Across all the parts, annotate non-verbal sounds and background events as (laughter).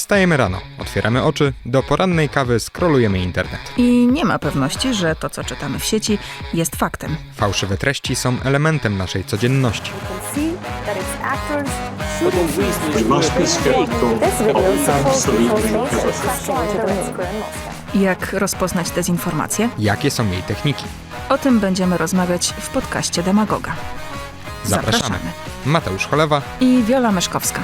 Wstajemy rano, otwieramy oczy, do porannej kawy skrolujemy internet. I nie ma pewności, że to, co czytamy w sieci, jest faktem. Fałszywe treści są elementem naszej codzienności. Jak rozpoznać dezinformację? Jakie są jej techniki? O tym będziemy rozmawiać w podcaście Demagoga. Zapraszamy. Mateusz Cholewa, I Wiola Myszkowska.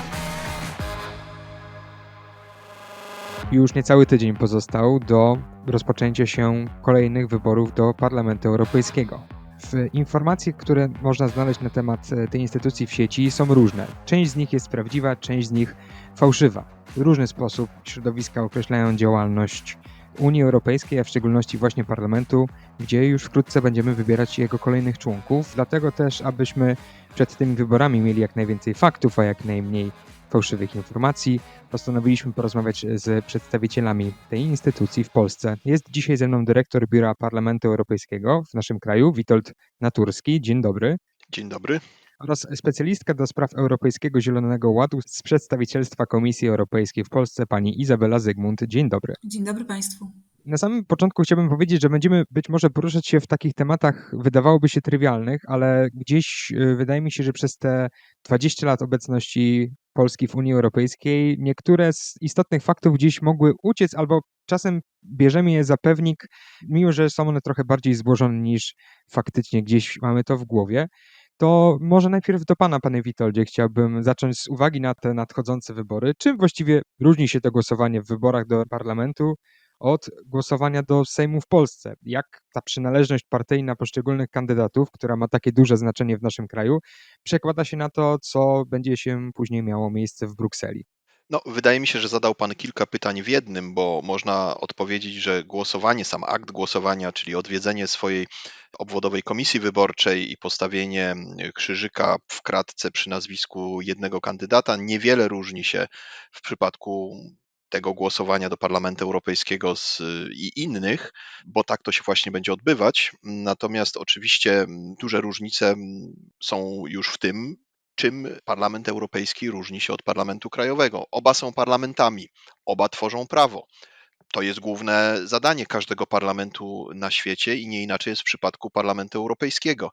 Już niecały tydzień pozostał do rozpoczęcia się kolejnych wyborów do Parlamentu Europejskiego. W informacje, które można znaleźć na temat e, tej instytucji w sieci są różne. Część z nich jest prawdziwa, część z nich fałszywa. W różny sposób środowiska określają działalność Unii Europejskiej, a w szczególności właśnie Parlamentu, gdzie już wkrótce będziemy wybierać jego kolejnych członków. Dlatego też, abyśmy przed tymi wyborami mieli jak najwięcej faktów, a jak najmniej fałszywych informacji, postanowiliśmy porozmawiać z przedstawicielami tej instytucji w Polsce. Jest dzisiaj ze mną dyrektor Biura Parlamentu Europejskiego w naszym kraju, Witold Naturski. Dzień dobry. Dzień dobry. Oraz specjalistka do spraw Europejskiego Zielonego Ładu z przedstawicielstwa Komisji Europejskiej w Polsce, pani Izabela Zygmunt. Dzień dobry. Dzień dobry Państwu. Na samym początku chciałbym powiedzieć, że będziemy być może poruszać się w takich tematach, wydawałoby się trywialnych, ale gdzieś y, wydaje mi się, że przez te 20 lat obecności Polski w Unii Europejskiej niektóre z istotnych faktów gdzieś mogły uciec, albo czasem bierzemy je za pewnik, mimo że są one trochę bardziej złożone niż faktycznie gdzieś mamy to w głowie. To może najpierw do Pana, Panie Witoldzie, chciałbym zacząć z uwagi na te nadchodzące wybory. Czym właściwie różni się to głosowanie w wyborach do parlamentu od głosowania do Sejmu w Polsce. Jak ta przynależność partyjna poszczególnych kandydatów, która ma takie duże znaczenie w naszym kraju, przekłada się na to, co będzie się później miało miejsce w Brukseli. No, wydaje mi się, że zadał Pan kilka pytań w jednym, bo można odpowiedzieć, że głosowanie, sam akt głosowania, czyli odwiedzenie swojej obwodowej komisji wyborczej i postawienie krzyżyka w kratce przy nazwisku jednego kandydata, niewiele różni się w przypadku tego głosowania do Parlamentu Europejskiego z, i innych, bo tak to się właśnie będzie odbywać. Natomiast oczywiście duże różnice są już w tym, czym Parlament Europejski różni się od Parlamentu Krajowego. Oba są parlamentami, oba tworzą prawo. To jest główne zadanie każdego parlamentu na świecie i nie inaczej jest w przypadku Parlamentu Europejskiego.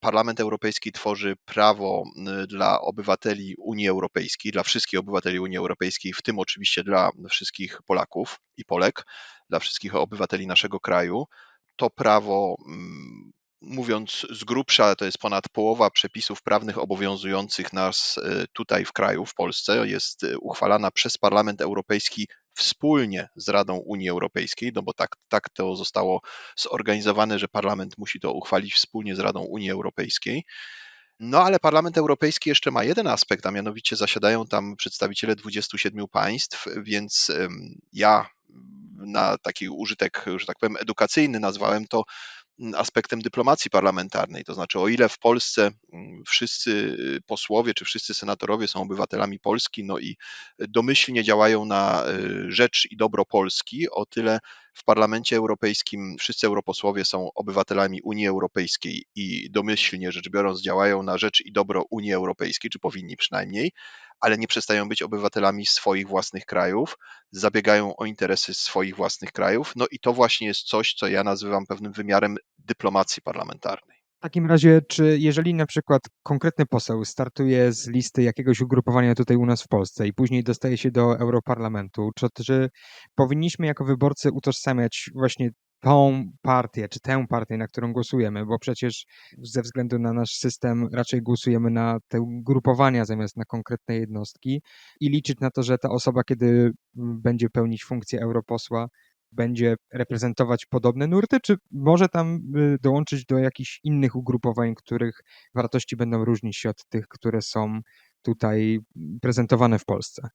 Parlament Europejski tworzy prawo y, dla obywateli Unii Europejskiej, dla wszystkich obywateli Unii Europejskiej, w tym oczywiście dla wszystkich Polaków i Polek, dla wszystkich obywateli naszego kraju. To prawo, mm, mówiąc z grubsza, to jest ponad połowa przepisów prawnych obowiązujących nas y, tutaj w kraju, w Polsce, jest y, uchwalana przez Parlament Europejski wspólnie z Radą Unii Europejskiej, no bo tak, tak to zostało zorganizowane, że parlament musi to uchwalić wspólnie z Radą Unii Europejskiej. No ale Parlament Europejski jeszcze ma jeden aspekt, a mianowicie zasiadają tam przedstawiciele 27 państw, więc ja na taki użytek, że tak powiem, edukacyjny nazwałem to aspektem dyplomacji parlamentarnej. To znaczy, o ile w Polsce wszyscy posłowie czy wszyscy senatorowie są obywatelami Polski, no i domyślnie działają na y, rzecz i dobro Polski, o tyle w Parlamencie Europejskim wszyscy europosłowie są obywatelami Unii Europejskiej i domyślnie rzecz biorąc działają na rzecz i dobro Unii Europejskiej, czy powinni przynajmniej, ale nie przestają być obywatelami swoich własnych krajów, zabiegają o interesy swoich własnych krajów. No i to właśnie jest coś, co ja nazywam pewnym wymiarem dyplomacji parlamentarnej. Takim razie, czy jeżeli na przykład konkretny poseł startuje z listy jakiegoś ugrupowania tutaj u nas w Polsce i później dostaje się do Europarlamentu, czy, czy powinniśmy jako wyborcy utożsamiać właśnie tą partię, czy tę partię, na którą głosujemy, bo przecież ze względu na nasz system raczej głosujemy na te ugrupowania zamiast na konkretne jednostki i liczyć na to, że ta osoba, kiedy będzie pełnić funkcję europosła, będzie reprezentować podobne nurty, czy może tam y, dołączyć do jakichś innych ugrupowań, których wartości będą różnić się od tych, które są tutaj mm, prezentowane w Polsce?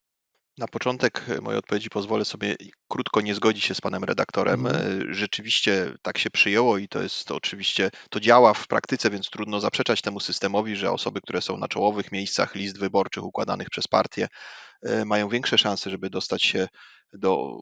Na początek mojej odpowiedzi pozwolę sobie krótko nie zgodzić się z panem redaktorem. Mhm. E, Rzeczywiście tak się przyjęło i to jest to oczywiście, to działa w praktyce, więc trudno zaprzeczać temu systemowi, że osoby, które są na czołowych miejscach list wyborczych układanych przez partie, mają większe szanse, żeby dostać się do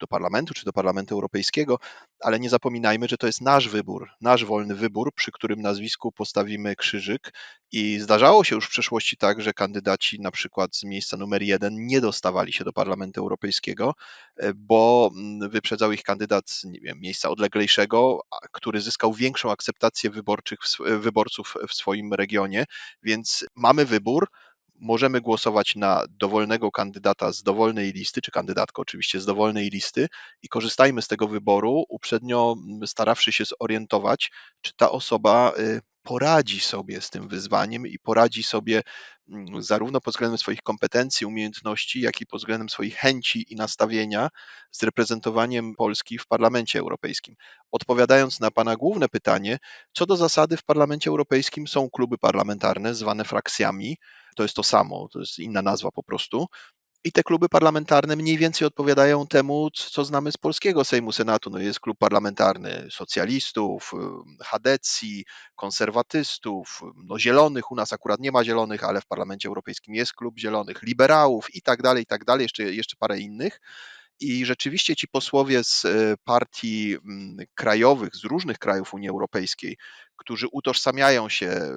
do parlamentu czy do Parlamentu Europejskiego, ale nie zapominajmy, że to jest nasz wybór, nasz wolny wybór, przy którym nazwisku postawimy krzyżyk. I zdarzało się już w przeszłości tak, że kandydaci na przykład z miejsca numer jeden nie dostawali się do Parlamentu Europejskiego, e, bo mm, wyprzedzał ich kandydat z wiem, miejsca odleglejszego, który zyskał większą akceptację wyborczych, wyborców w swoim regionie. Więc mamy wybór. Możemy głosować na dowolnego kandydata z dowolnej listy, czy kandydatkę oczywiście z dowolnej listy i korzystajmy z tego wyboru, uprzednio mm, starawszy się zorientować, czy ta osoba y, poradzi sobie z tym wyzwaniem i poradzi sobie mm, zarówno pod względem swoich kompetencji, umiejętności, jak i pod względem swoich chęci i nastawienia z reprezentowaniem Polski w Parlamencie Europejskim. Odpowiadając na Pana główne pytanie, co do zasady w Parlamencie Europejskim są kluby parlamentarne zwane frakcjami. To jest to samo, to jest inna nazwa po prostu. I te kluby parlamentarne mniej więcej odpowiadają temu, co znamy z polskiego Sejmu Senatu. No jest klub parlamentarny socjalistów, chadecji, konserwatystów, no zielonych, u nas akurat nie ma zielonych, ale w Parlamencie Europejskim jest klub zielonych, liberałów i tak dalej, i tak dalej, jeszcze, jeszcze parę innych. I rzeczywiście ci posłowie z e, partii mm, krajowych, z różnych krajów Unii Europejskiej, którzy utożsamiają się e,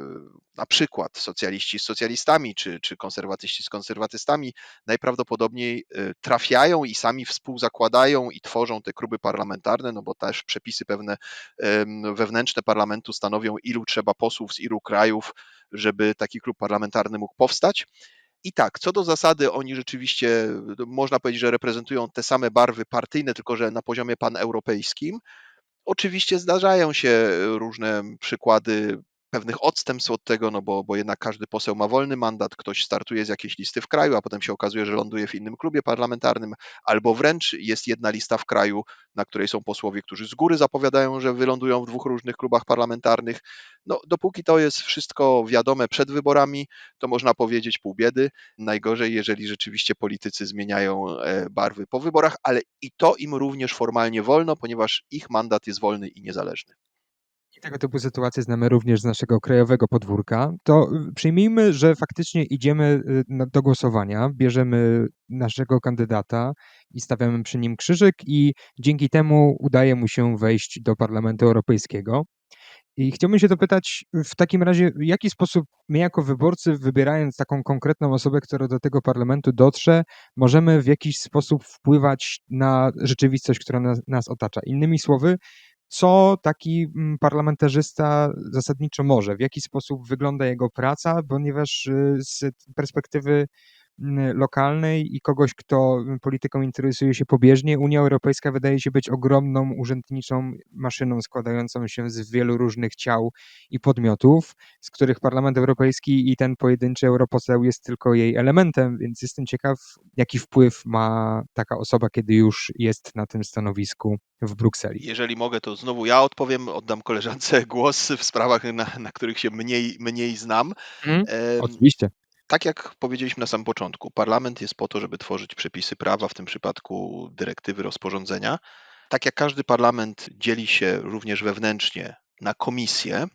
na przykład socjaliści z socjalistami, czy, czy konserwatyści z konserwatystami, najprawdopodobniej e, trafiają i sami współzakładają i tworzą te kluby parlamentarne, no bo też przepisy pewne wewnętrzne parlamentu stanowią, ilu trzeba posłów z ilu krajów, żeby taki klub parlamentarny mógł powstać. I tak, co do zasady, oni rzeczywiście, no, można powiedzieć, że reprezentują te same barwy partyjne, tylko że na poziomie paneuropejskim. Oczywiście zdarzają się różne przykłady pewnych odstępstw od tego, no bo, bo jednak każdy poseł ma wolny mandat, ktoś startuje z jakiejś listy w kraju, a potem się okazuje, że ląduje w innym klubie parlamentarnym, albo wręcz jest jedna lista w kraju, na której są posłowie, którzy z góry zapowiadają, że wylądują w dwóch różnych klubach parlamentarnych. No, dopóki to jest wszystko wiadome przed wyborami, to można powiedzieć pół biedy. Najgorzej, jeżeli rzeczywiście politycy zmieniają e, barwy po wyborach, ale i to im również formalnie wolno, ponieważ ich mandat jest wolny i niezależny. I tego typu sytuacje znamy również z naszego krajowego podwórka. To y, przyjmijmy, że faktycznie idziemy y, do głosowania, bierzemy naszego kandydata i stawiamy przy nim krzyżyk, i dzięki temu udaje mu się wejść do Parlamentu Europejskiego. I chciałbym się dopytać w takim razie, w jaki sposób my jako wyborcy, wybierając taką konkretną osobę, która do tego parlamentu dotrze, możemy w jakiś sposób wpływać na rzeczywistość, która nas, nas otacza. Innymi słowy, co taki mm, parlamentarzysta zasadniczo może, w jaki sposób wygląda jego praca, ponieważ y, z perspektywy lokalnej i kogoś, kto polityką interesuje się pobieżnie, Unia Europejska wydaje się być ogromną urzędniczą maszyną składającą się z wielu różnych ciał i podmiotów, z których Parlament Europejski i ten pojedynczy europoseł jest tylko jej elementem, więc jestem ciekaw, jaki wpływ ma taka osoba, kiedy już jest na tym stanowisku w Brukseli. Jeżeli mogę, to znowu ja odpowiem, oddam koleżance głos w sprawach, na, na których się mniej, mniej znam. Mhm. Em, Oczywiście. Tak jak powiedzieliśmy na samym początku, parlament jest po to, żeby tworzyć przepisy prawa, w tym przypadku dyrektywy, rozporządzenia. Tak jak każdy parlament dzieli się również wewnętrznie na komisje,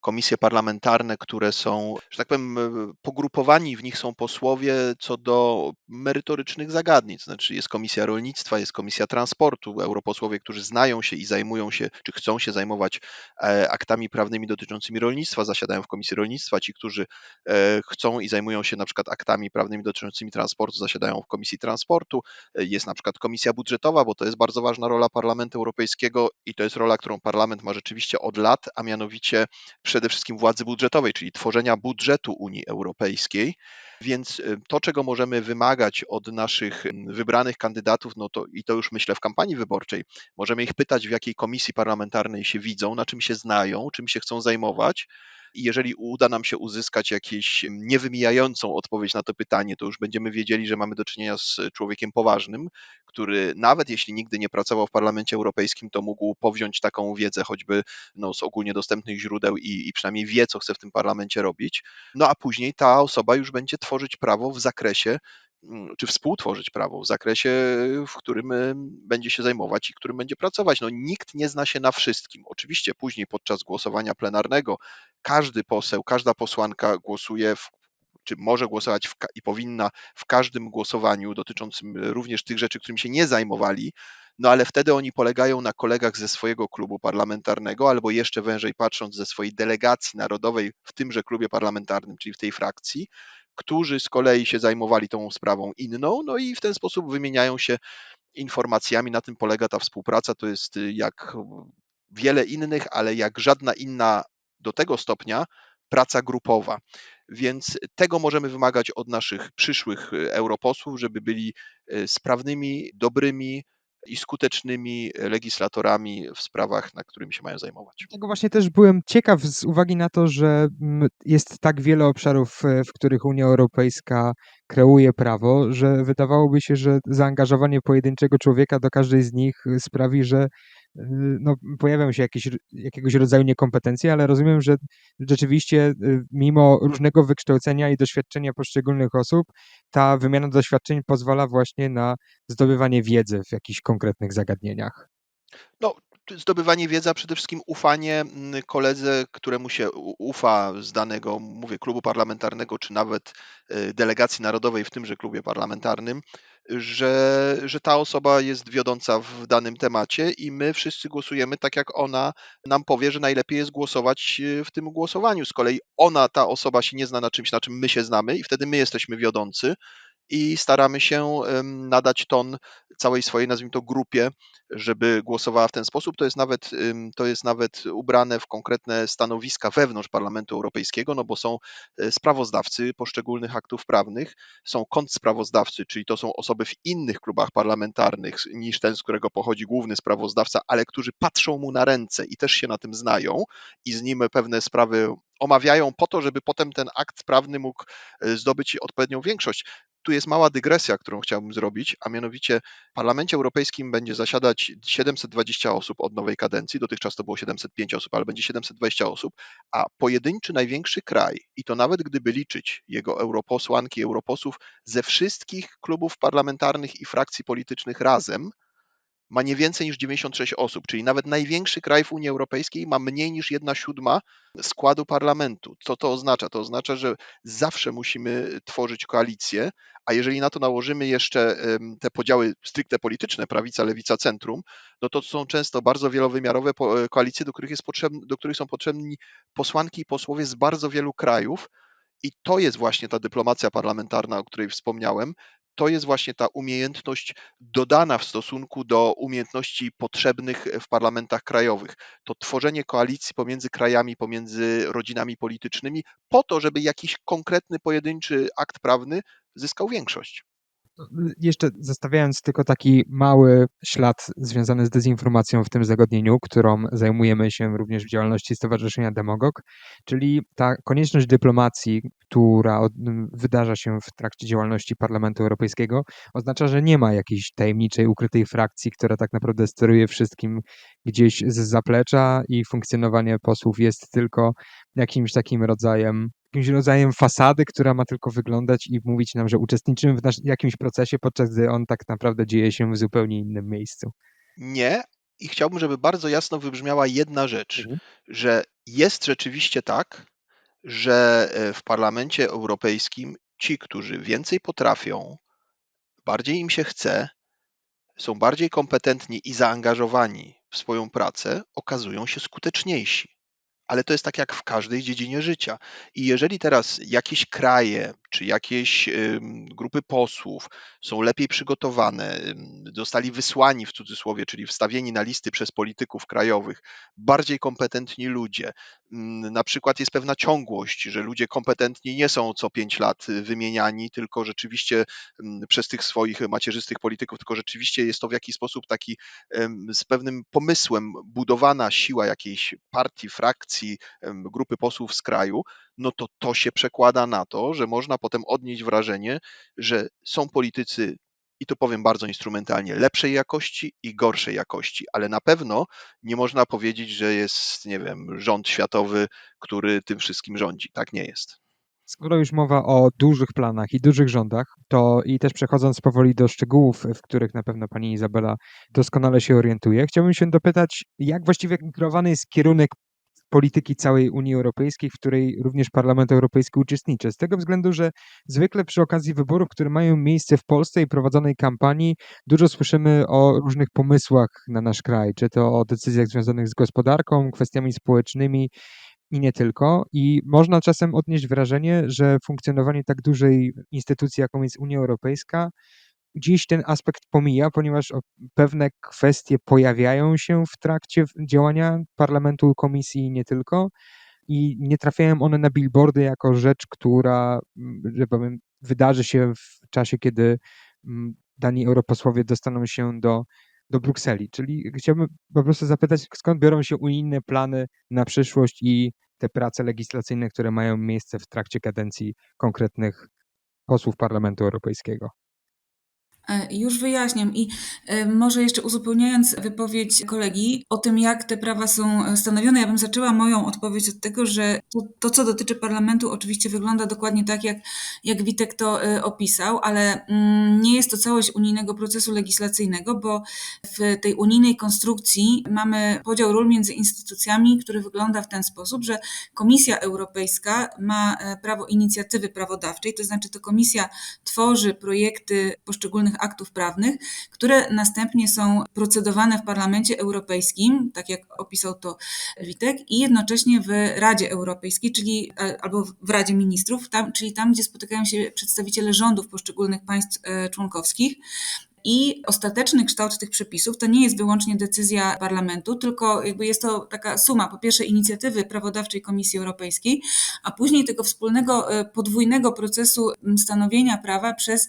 komisje parlamentarne, które są, że tak powiem, e, pogrupowani w nich są posłowie co do merytorycznych zagadnień. Znaczy jest komisja rolnictwa, jest komisja transportu, europosłowie, którzy znają się i zajmują się, czy chcą się zajmować e, aktami prawnymi dotyczącymi rolnictwa, zasiadają w komisji rolnictwa. Ci, którzy e, chcą i zajmują się na przykład aktami prawnymi dotyczącymi transportu, zasiadają w komisji transportu. Jest na przykład komisja budżetowa, bo to jest bardzo ważna rola Parlamentu Europejskiego i to jest rola, którą parlament ma rzeczywiście od lat, a mianowicie przede wszystkim władzy budżetowej, czyli tworzenia budżetu Unii Europejskiej. Więc y, to, czego możemy wymagać od naszych mm, wybranych kandydatów, no to i to już myślę w kampanii wyborczej, możemy ich pytać, w jakiej komisji parlamentarnej się widzą, na czym się znają, czym się chcą zajmować. I jeżeli uda nam się uzyskać jakąś niewymijającą odpowiedź na to pytanie, to już będziemy wiedzieli, że mamy do czynienia z człowiekiem poważnym, który nawet jeśli nigdy nie pracował w Parlamencie Europejskim, to mógł powziąć taką wiedzę choćby no, z ogólnie dostępnych źródeł i, i przynajmniej wie, co chce w tym parlamencie robić. No a później ta osoba już będzie tworzyć prawo w zakresie, mm, czy współtworzyć prawo w zakresie, w którym będzie się zajmować i którym będzie pracować. No, nikt nie zna się na wszystkim. Oczywiście później podczas głosowania plenarnego każdy poseł, każda posłanka głosuje w czy może głosować w, i powinna w każdym głosowaniu dotyczącym również tych rzeczy, którymi się nie zajmowali, no ale wtedy oni polegają na kolegach ze swojego klubu parlamentarnego, albo jeszcze wężej patrząc ze swojej delegacji narodowej w tymże klubie parlamentarnym, czyli w tej frakcji, którzy z kolei się zajmowali tą sprawą inną, no i w ten sposób wymieniają się informacjami. Na tym polega ta współpraca. To jest y, jak wiele innych, ale jak żadna inna do tego stopnia praca grupowa. Więc tego możemy wymagać od naszych przyszłych y, europosłów, żeby byli y, sprawnymi, dobrymi i skutecznymi legislatorami w sprawach, na którymi się mają zajmować. Tego właśnie też byłem ciekaw z uwagi na to, że mm, jest tak wiele obszarów, e, w których Unia Europejska kreuje prawo, że wydawałoby się, że zaangażowanie pojedynczego człowieka do każdej z nich y, sprawi, że no, pojawią się jakieś, jakiegoś rodzaju niekompetencje, ale rozumiem, że rzeczywiście y, mimo różnego wykształcenia i doświadczenia poszczególnych osób, ta wymiana doświadczeń pozwala właśnie na zdobywanie wiedzy w jakichś konkretnych zagadnieniach. No, zdobywanie wiedzy, a przede wszystkim ufanie mm, koledze, któremu się ufa z danego, mówię, klubu parlamentarnego, czy nawet y, delegacji narodowej w tymże klubie parlamentarnym, że, że ta osoba jest wiodąca w danym temacie i my wszyscy głosujemy tak, jak ona nam powie, że najlepiej jest głosować y, w tym głosowaniu. Z kolei ona, ta osoba się nie zna na czymś, na czym my się znamy i wtedy my jesteśmy wiodący i staramy się nadać ton całej swojej, nazwijmy to, grupie, żeby głosowała w ten sposób. To jest nawet, to jest nawet ubrane w konkretne stanowiska wewnątrz Parlamentu Europejskiego, no bo są e, sprawozdawcy poszczególnych aktów prawnych, są kontsprawozdawcy, czyli to są osoby w innych klubach parlamentarnych niż ten, z którego pochodzi główny sprawozdawca, ale którzy patrzą mu na ręce i też się na tym znają i z nim pewne sprawy omawiają po to, żeby potem ten akt prawny mógł e, zdobyć odpowiednią większość. Tu jest mała dygresja, którą chciałbym zrobić, a mianowicie w Parlamencie Europejskim będzie zasiadać 720 osób od nowej kadencji, dotychczas to było 705 osób, ale będzie 720 osób, a pojedynczy największy kraj, i to nawet gdyby liczyć jego europosłanki, europosłów ze wszystkich klubów parlamentarnych i frakcji politycznych razem, ma nie więcej niż 96 osób, czyli nawet największy kraj w Unii Europejskiej ma mniej niż 1 siódma składu parlamentu. Co to oznacza? To oznacza, że zawsze musimy tworzyć koalicję, a jeżeli na to nałożymy jeszcze te podziały stricte polityczne, prawica, lewica, centrum, no to są często bardzo wielowymiarowe e, koalicje, do których, jest potrzebny, do których są potrzebni posłanki i posłowie z bardzo wielu krajów. I to jest właśnie ta dyplomacja parlamentarna, o której wspomniałem. To jest właśnie ta umiejętność dodana w stosunku do umiejętności potrzebnych w parlamentach krajowych. To tworzenie koalicji pomiędzy krajami, pomiędzy rodzinami politycznymi, po to, żeby jakiś konkretny, pojedynczy akt prawny zyskał większość. Jeszcze zostawiając tylko taki mały ślad związany z dezinformacją w tym zagadnieniu, którą zajmujemy się również w działalności Stowarzyszenia Demogog, czyli ta konieczność dyplomacji, która wydarza się w trakcie działalności Parlamentu Europejskiego, oznacza, że nie ma jakiejś tajemniczej, ukrytej frakcji, która tak naprawdę steruje wszystkim gdzieś z zaplecza i funkcjonowanie posłów jest tylko jakimś takim rodzajem jakimś rodzajem fasady, która ma tylko wyglądać i mówić nam, że uczestniczymy w nasz, jakimś procesie, podczas gdy on tak naprawdę dzieje się w zupełnie innym miejscu. Nie. I chciałbym, żeby bardzo jasno wybrzmiała jedna rzecz, że jest rzeczywiście tak, że e, w Parlamencie Europejskim ci, którzy więcej potrafią, bardziej im się chce, są bardziej kompetentni i zaangażowani w swoją pracę, okazują się skuteczniejsi. Ale to jest tak jak w każdej dziedzinie życia. I jeżeli teraz jakieś kraje czy jakieś grupy posłów są lepiej przygotowane, zostali wysłani w cudzysłowie, czyli wstawieni na listy przez polityków krajowych, bardziej kompetentni ludzie, na przykład jest pewna ciągłość, że ludzie kompetentni nie są co pięć lat y, wymieniani, tylko rzeczywiście przez tych swoich macierzystych polityków, tylko rzeczywiście jest to w jakiś sposób taki z pewnym pomysłem budowana siła jakiejś partii, frakcji, em, grupy posłów z kraju, no to to się przekłada na to, że można potem odnieść wrażenie, że są politycy, i to powiem bardzo instrumentalnie, lepszej jakości i gorszej jakości, ale na pewno nie można powiedzieć, że jest, nie wiem, rząd światowy, który tym wszystkim rządzi. Tak nie jest. Skoro już mowa o dużych planach i dużych rządach, to i też przechodząc powoli do szczegółów, w których na pewno pani Izabela doskonale się orientuje, chciałbym się dopytać, jak właściwie kreowany jest kierunek polityki całej Unii Europejskiej, w której również Parlament Europejski uczestniczy. Z tego względu, że zwykle przy okazji wyborów, które mają miejsce w Polsce i prowadzonej kampanii, dużo słyszymy o różnych pomysłach na nasz kraj, czy to o decyzjach związanych z gospodarką, kwestiami społecznymi i nie tylko. I można czasem odnieść wrażenie, że funkcjonowanie tak dużej instytucji, jaką jest Unia Europejska, dziś ten aspekt pomija, ponieważ pewne kwestie pojawiają się w trakcie działania parlamentu, komisji i nie tylko. I nie trafiają one na billboardy jako rzecz, która, że powiem, wydarzy się w czasie, kiedy dani europosłowie dostaną się do, do Brukseli. Czyli chciałbym po prostu zapytać, skąd biorą się unijne plany na przyszłość i te prace legislacyjne, które mają miejsce w trakcie kadencji konkretnych posłów Parlamentu Europejskiego. E, Już wyjaśniam. I e, może jeszcze uzupełniając wypowiedź kolegi o tym, jak te prawa są e, stanowione, ja bym zaczęła moją odpowiedź od tego, że to, to co dotyczy parlamentu, oczywiście wygląda dokładnie tak, jak, jak Witek to opisał, ale mm, nie jest to całość unijnego procesu legislacyjnego, bo w tej unijnej konstrukcji mamy podział ról między instytucjami, który wygląda w ten sposób, że Komisja Europejska ma prawo inicjatywy prawodawczej, to znaczy to komisja tworzy projekty poszczególnych aktów prawnych, które następnie są procedowane w Parlamencie Europejskim, tak jak opisał to Witek, i jednocześnie w Radzie Europejskiej, czyli e, albo w Radzie Ministrów, tam, czyli tam, gdzie spotykają się przedstawiciele rządów poszczególnych państw e, członkowskich. I ostateczny kształt tych przepisów to nie jest wyłącznie decyzja parlamentu, tylko jakby jest to taka suma, po pierwsze inicjatywy prawodawczej Komisji Europejskiej, a później tego wspólnego e, podwójnego procesu stanowienia prawa przez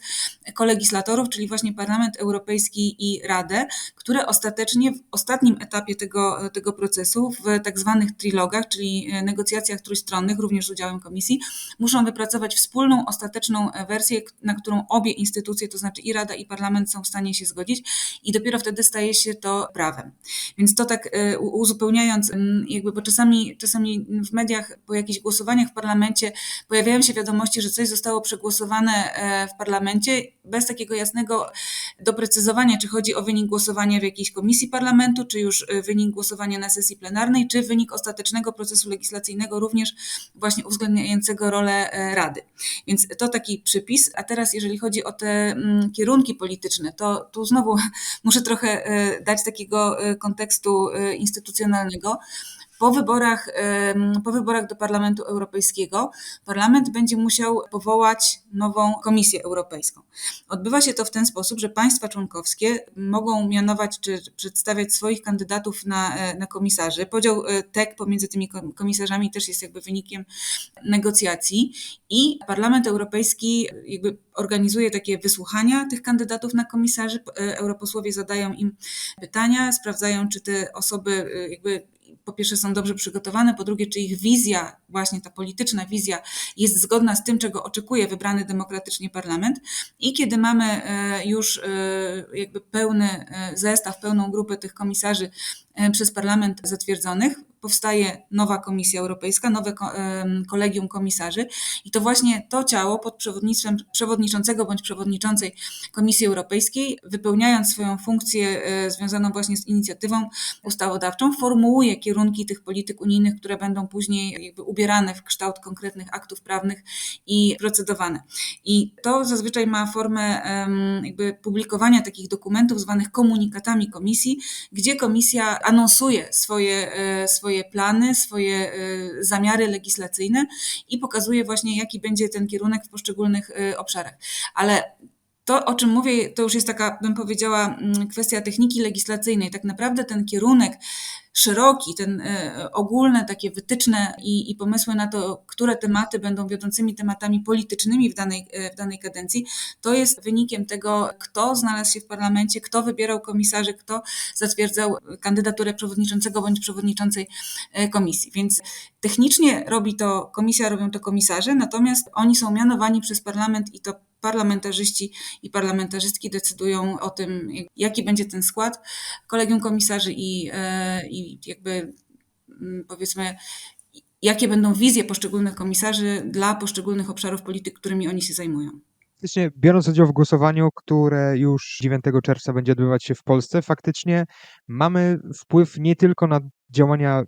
kolegislatorów, czyli właśnie Parlament Europejski i Radę, które ostatecznie w ostatnim etapie tego, tego procesu, w tak zwanych trilogach, czyli e, negocjacjach trójstronnych, również z udziałem Komisji, muszą wypracować wspólną, ostateczną e, wersję, na którą obie instytucje, to znaczy i Rada, i Parlament są w stanie się zgodzić i dopiero wtedy staje się to prawem. Więc to tak u- uzupełniając, m, jakby, bo czasami, czasami w mediach po jakichś głosowaniach w parlamencie pojawiają się wiadomości, że coś zostało przegłosowane e, w parlamencie bez takiego jasnego doprecyzowania, czy chodzi o wynik głosowania w jakiejś komisji parlamentu, czy już e, wynik głosowania na sesji plenarnej, czy wynik ostatecznego procesu legislacyjnego, również właśnie uwzględniającego rolę e, Rady. Więc to taki przypis. A teraz, jeżeli chodzi o te mm, kierunki polityczne, to tu znowu (laughs) muszę trochę e, dać takiego e, kontekstu e, instytucjonalnego. Po wyborach, po wyborach do Parlamentu Europejskiego Parlament będzie musiał powołać nową Komisję Europejską. Odbywa się to w ten sposób, że państwa członkowskie mogą mianować czy przedstawiać swoich kandydatów na, e, na komisarzy. Podział e, TEK pomiędzy tymi kom- komisarzami też jest jakby wynikiem negocjacji i Parlament Europejski jakby organizuje takie wysłuchania tych kandydatów na komisarzy. E, Europosłowie zadają im pytania, sprawdzają, czy te osoby jakby po pierwsze są dobrze przygotowane, po drugie, czy ich wizja, właśnie ta polityczna wizja jest zgodna z tym, czego oczekuje wybrany demokratycznie parlament. I kiedy mamy e, już e, jakby pełny e, zestaw, pełną grupę tych komisarzy przez parlament zatwierdzonych, powstaje nowa Komisja Europejska, nowe em, kolegium komisarzy i to właśnie to ciało pod przewodnictwem przewodniczącego bądź przewodniczącej Komisji Europejskiej, wypełniając swoją funkcję e, związaną właśnie z inicjatywą ustawodawczą, formułuje kierunki tych polityk unijnych, które będą później jakby ubierane w kształt konkretnych aktów prawnych i procedowane. I to zazwyczaj ma formę jakby publikowania takich dokumentów zwanych komunikatami komisji, gdzie komisja anonsuje swoje, e, swoje plany, swoje e, zamiary legislacyjne i pokazuje właśnie, jaki będzie ten kierunek w poszczególnych e, obszarach. Ale to, o czym mówię, to już jest taka, bym powiedziała, mm, kwestia techniki legislacyjnej. Tak naprawdę ten kierunek szeroki, ten e, ogólne takie wytyczne i, i pomysły na to, które tematy będą wiodącymi tematami politycznymi w danej, e, w danej kadencji, to jest wynikiem tego, kto znalazł się w parlamencie, kto wybierał komisarzy, kto zatwierdzał kandydaturę przewodniczącego bądź przewodniczącej e, komisji. Więc technicznie robi to komisja, robią to komisarze, natomiast oni są mianowani przez parlament i to parlamentarzyści i parlamentarzystki decydują o tym, jaki będzie ten skład kolegium komisarzy i, e, i jakby mm, powiedzmy, jakie będą wizje poszczególnych komisarzy dla poszczególnych obszarów polityk, którymi oni się zajmują. Faktycznie, biorąc udział w głosowaniu, które już 9 czerwca będzie odbywać się w Polsce, faktycznie mamy wpływ nie tylko na działania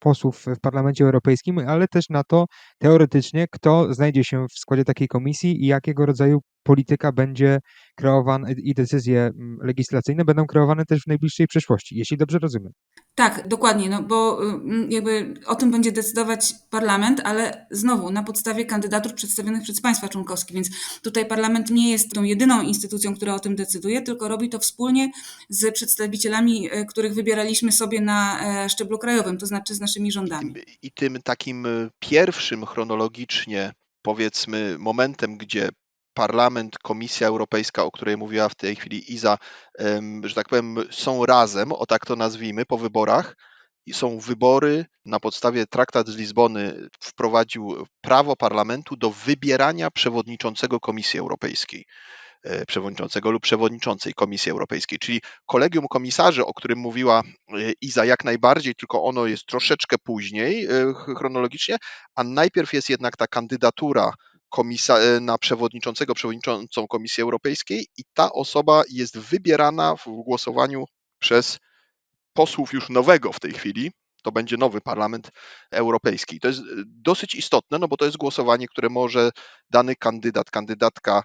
posłów w Parlamencie Europejskim, ale też na to teoretycznie, kto znajdzie się w składzie takiej komisji i jakiego rodzaju polityka będzie kreowana i decyzje mm, legislacyjne będą kreowane też w najbliższej przyszłości, jeśli dobrze rozumiem. Tak, dokładnie, no bo ym, jakby o tym będzie decydować parlament, ale znowu na podstawie kandydatur przedstawionych przez państwa członkowskie, więc tutaj parlament nie jest tą jedyną instytucją, która o tym decyduje, tylko robi to wspólnie z przedstawicielami, e, których wybieraliśmy sobie na e, szczeblu krajowym, to znaczy z naszymi rządami. I tym takim y, pierwszym chronologicznie, powiedzmy, momentem, gdzie Parlament, Komisja Europejska, o której mówiła w tej chwili Iza, że tak powiem, są razem, o tak to nazwijmy, po wyborach. I są wybory na podstawie traktat z Lizbony wprowadził prawo parlamentu do wybierania przewodniczącego Komisji Europejskiej e, przewodniczącego lub przewodniczącej Komisji Europejskiej, czyli kolegium komisarzy, o którym mówiła e, Iza jak najbardziej, tylko ono jest troszeczkę później e, chronologicznie, a najpierw jest jednak ta kandydatura komisa- e, na przewodniczącego, przewodniczącą Komisji Europejskiej i ta osoba jest wybierana w głosowaniu przez posłów już nowego w tej chwili. To będzie nowy Parlament Europejski. To jest e, dosyć istotne, no bo to jest głosowanie, które może dany kandydat, kandydatka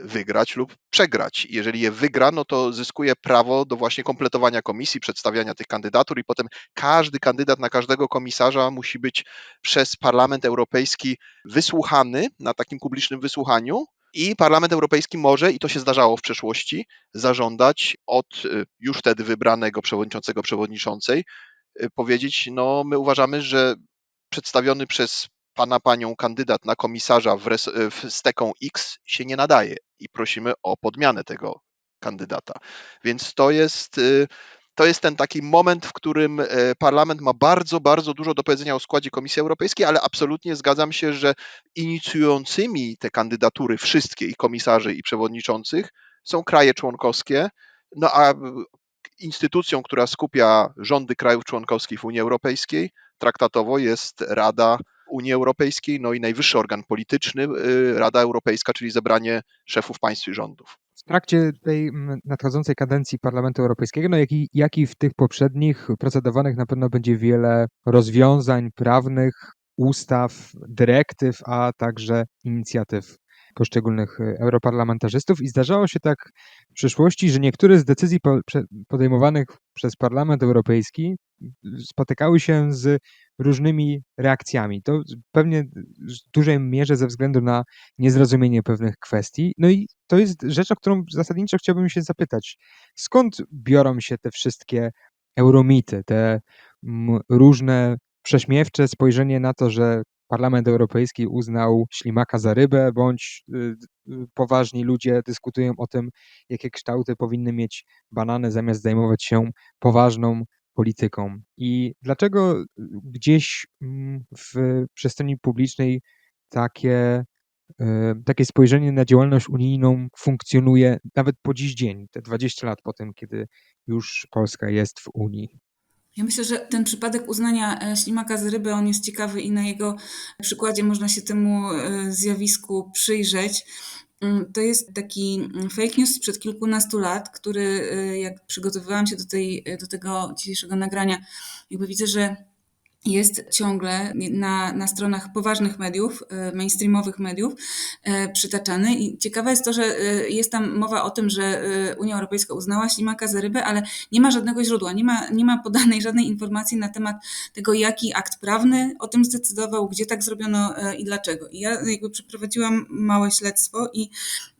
wygrać lub przegrać. Jeżeli je wygra, no to zyskuje prawo do właśnie kompletowania komisji, przedstawiania tych kandydatur i potem każdy kandydat na każdego komisarza musi być przez Parlament Europejski wysłuchany na takim publicznym wysłuchaniu. I Parlament Europejski może, i to się zdarzało w przeszłości, zażądać od y, już wtedy wybranego przewodniczącego, przewodniczącej, y, powiedzieć: No, my uważamy, że przedstawiony przez pana, panią kandydat na komisarza w, res, w steką X się nie nadaje i prosimy o podmianę tego kandydata. Więc to jest, y, to jest ten taki moment, w którym e, parlament ma bardzo, bardzo dużo do powiedzenia o składzie Komisji Europejskiej, ale absolutnie zgadzam się, że inicjującymi te kandydatury wszystkie i komisarzy i przewodniczących są kraje członkowskie, no a instytucją, która skupia rządy krajów członkowskich Unii Europejskiej, traktatowo jest Rada Unii Europejskiej, no i najwyższy organ polityczny, y, Rada Europejska, czyli zebranie szefów państw i rządów. W trakcie tej nadchodzącej kadencji Parlamentu Europejskiego, no jak i, jak i w tych poprzednich procedowanych na pewno będzie wiele rozwiązań prawnych, ustaw, dyrektyw, a także inicjatyw poszczególnych y, europarlamentarzystów i zdarzało się tak w przeszłości, że niektóre z decyzji podejmowanych przez Parlament Europejski spotykały się z różnymi reakcjami. To pewnie w dużej mierze ze względu na niezrozumienie pewnych kwestii. No i to jest rzecz, o którą zasadniczo chciałbym się zapytać. Skąd biorą się te wszystkie euromity, te różne prześmiewcze spojrzenie na to, że Parlament Europejski uznał ślimaka za rybę, bądź y, y, poważni ludzie dyskutują o tym, jakie kształty powinny mieć banany, zamiast zajmować się poważną polityką. I dlaczego y, gdzieś mm, w przestrzeni publicznej takie, takie spojrzenie na działalność unijną funkcjonuje nawet po dziś dzień, te 20 lat po tym, kiedy już Polska jest w Unii? Ja myślę, że ten przypadek uznania e, ślimaka z ryby, on jest ciekawy i na jego przykładzie można się temu e, zjawisku przyjrzeć. Mm, To jest taki mm, fake news sprzed kilkunastu lat, który e, jak przygotowywałam się do, tej, do tego dzisiejszego nagrania, jakby widzę, że jest ciągle na, na stronach poważnych mediów, e, mainstreamowych mediów e, przytaczany. I ciekawe jest to, że e, jest tam mowa o tym, że Unia Europejska uznała ślimaka za rybę, ale nie ma żadnego źródła, nie ma, nie ma podanej (laughs) żadnej informacji na temat tego, jaki akt prawny o tym zdecydował, gdzie tak zrobiono i dlaczego. I ja jakby przeprowadziłam małe śledztwo i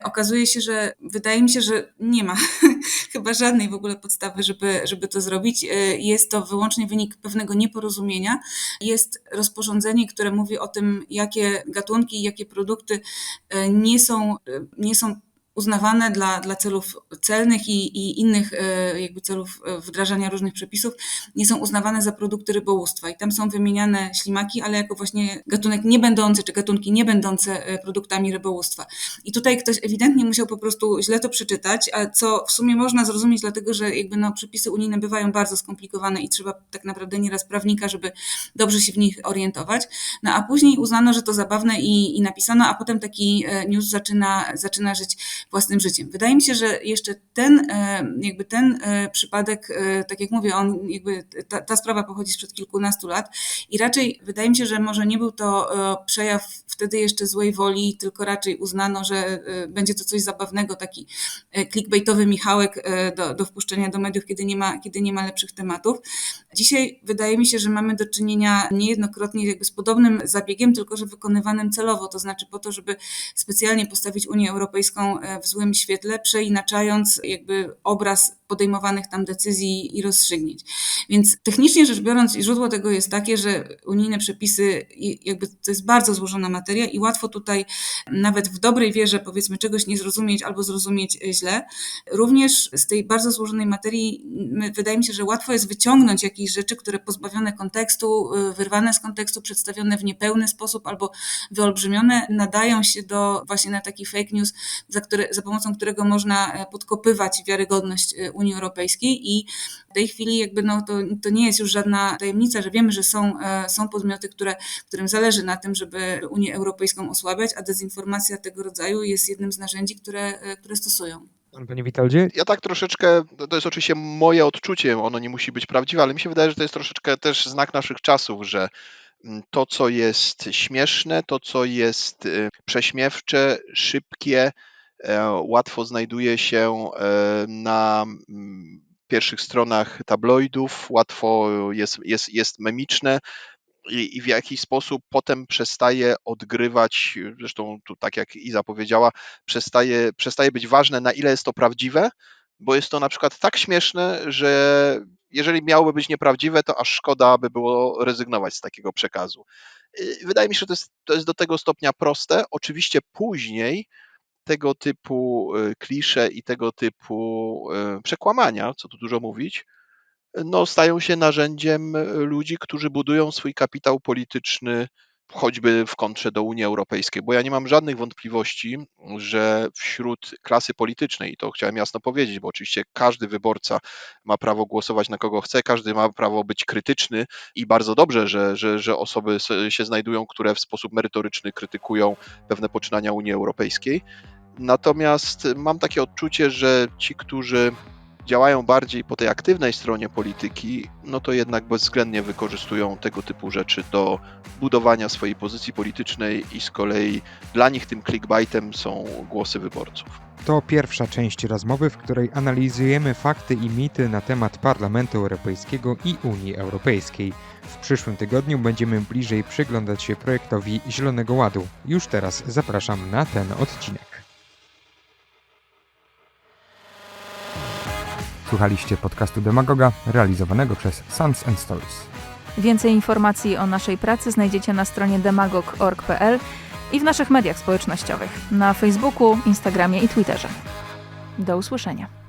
okazuje się, że wydaje mi się, że nie ma (laughs) chyba żadnej w ogóle podstawy, żeby, żeby to zrobić. Jest to wyłącznie wynik pewnego nieporozumienia. Jest rozporządzenie, które mówi o tym, jakie gatunki i jakie produkty e, nie są, e, nie są uznawane dla, dla celów celnych i, i innych e, jakby celów e, wdrażania różnych przepisów, nie są uznawane za produkty rybołówstwa. I tam są wymieniane ślimaki, ale jako właśnie gatunek niebędący, czy gatunki niebędące e, produktami rybołówstwa. I tutaj ktoś ewidentnie musiał po prostu źle to przeczytać, a co w sumie można zrozumieć, dlatego że jakby no, przepisy unijne bywają bardzo skomplikowane i trzeba tak naprawdę nieraz prawnika, żeby dobrze się w nich orientować. No a później uznano, że to zabawne i, i napisano, a potem taki news zaczyna, zaczyna żyć własnym życiem. Wydaje mi się, że jeszcze ten, e, jakby ten e, przypadek, e, tak jak mówię, on jakby ta, ta sprawa pochodzi sprzed kilkunastu lat i raczej wydaje mi się, że może nie był to przejaw wtedy jeszcze złej woli, tylko raczej uznano, że będzie to coś zabawnego, taki clickbaitowy Michałek do, do wpuszczenia do mediów, kiedy nie, ma, kiedy nie ma lepszych tematów. Dzisiaj wydaje mi się, że mamy do czynienia niejednokrotnie jakby z podobnym zabiegiem, tylko że wykonywanym celowo, to znaczy po to, żeby specjalnie postawić Unię Europejską w złym świetle, przeinaczając jakby obraz podejmowanych tam decyzji i rozstrzygnięć. Więc technicznie rzecz biorąc, źródło tego jest takie, że unijne przepisy, jakby to jest bardzo złożona materia i łatwo tutaj nawet w dobrej wierze powiedzmy czegoś nie zrozumieć albo zrozumieć e, źle. Również z tej bardzo złożonej materii wydaje mi się, że łatwo jest wyciągnąć jakieś rzeczy, które pozbawione kontekstu, y, wyrwane z kontekstu, przedstawione w niepełny sposób albo wyolbrzymione, nadają się do właśnie na taki fake news, za, które, za pomocą którego można e, podkopywać wiarygodność e, Unii Europejskiej i w tej chwili jakby no, to, to nie jest już żadna tajemnica, że wiemy, że są, e, są podmioty, które, którym zależy na tym, żeby Unię Europejską osłabiać, a dezinformacja tego rodzaju jest jednym z narzędzi, które, e, które stosują. Pan Panie Witoldzie, Ja tak troszeczkę, to- jest oczywiście moje odczucie, ono nie musi być prawdziwe, ale mi się wydaje, że to jest troszeczkę też znak naszych czasów, że mm, to, co jest śmieszne, to, co jest y, prześmiewcze, szybkie, łatwo znajduje się e, na mm, pierwszych stronach tabloidów, łatwo jest, jest, jest memiczne i, i w jakiś sposób potem przestaje odgrywać, zresztą tu tak jak Iza powiedziała, przestaje, przestaje być ważne, na ile jest to prawdziwe, bo jest to na przykład tak śmieszne, że jeżeli miałoby być nieprawdziwe, to aż szkoda by było rezygnować z takiego przekazu. Y, Wydaje mi się, że to jest, to jest do tego stopnia proste. Oczywiście później tego typu y, klisze i tego typu y, przekłamania, co tu dużo mówić, no, stają się narzędziem y, ludzi, którzy budują swój kapitał polityczny choćby w kontrze do Unii Europejskiej, bo ja nie mam żadnych wątpliwości, że wśród klasy politycznej, i to chciałem jasno powiedzieć, bo oczywiście każdy wyborca ma prawo głosować na kogo chce, każdy ma prawo być krytyczny i bardzo dobrze, że, że, że osoby się znajdują, które w sposób merytoryczny krytykują pewne poczynania Unii Europejskiej. Natomiast mam takie odczucie, że ci, którzy działają bardziej po tej aktywnej stronie polityki, no to jednak bezwzględnie wykorzystują tego typu rzeczy do budowania swojej pozycji politycznej i z kolei dla nich tym clickbaitem są głosy wyborców. to pierwsza część rozmowy, w której analizujemy fakty i mity na temat Parlamentu Europejskiego i Unii Europejskiej. W przyszłym tygodniu będziemy bliżej przyglądać się projektowi Zielonego Ładu. Już teraz zapraszam na ten odcinek. Słuchaliście podcastu Demagoga realizowanego przez Sons and Stories. Więcej informacji o naszej pracy znajdziecie na stronie demagog.org.pl i w naszych mediach społecznościowych na Facebooku, Instagramie i Twitterze. Do usłyszenia.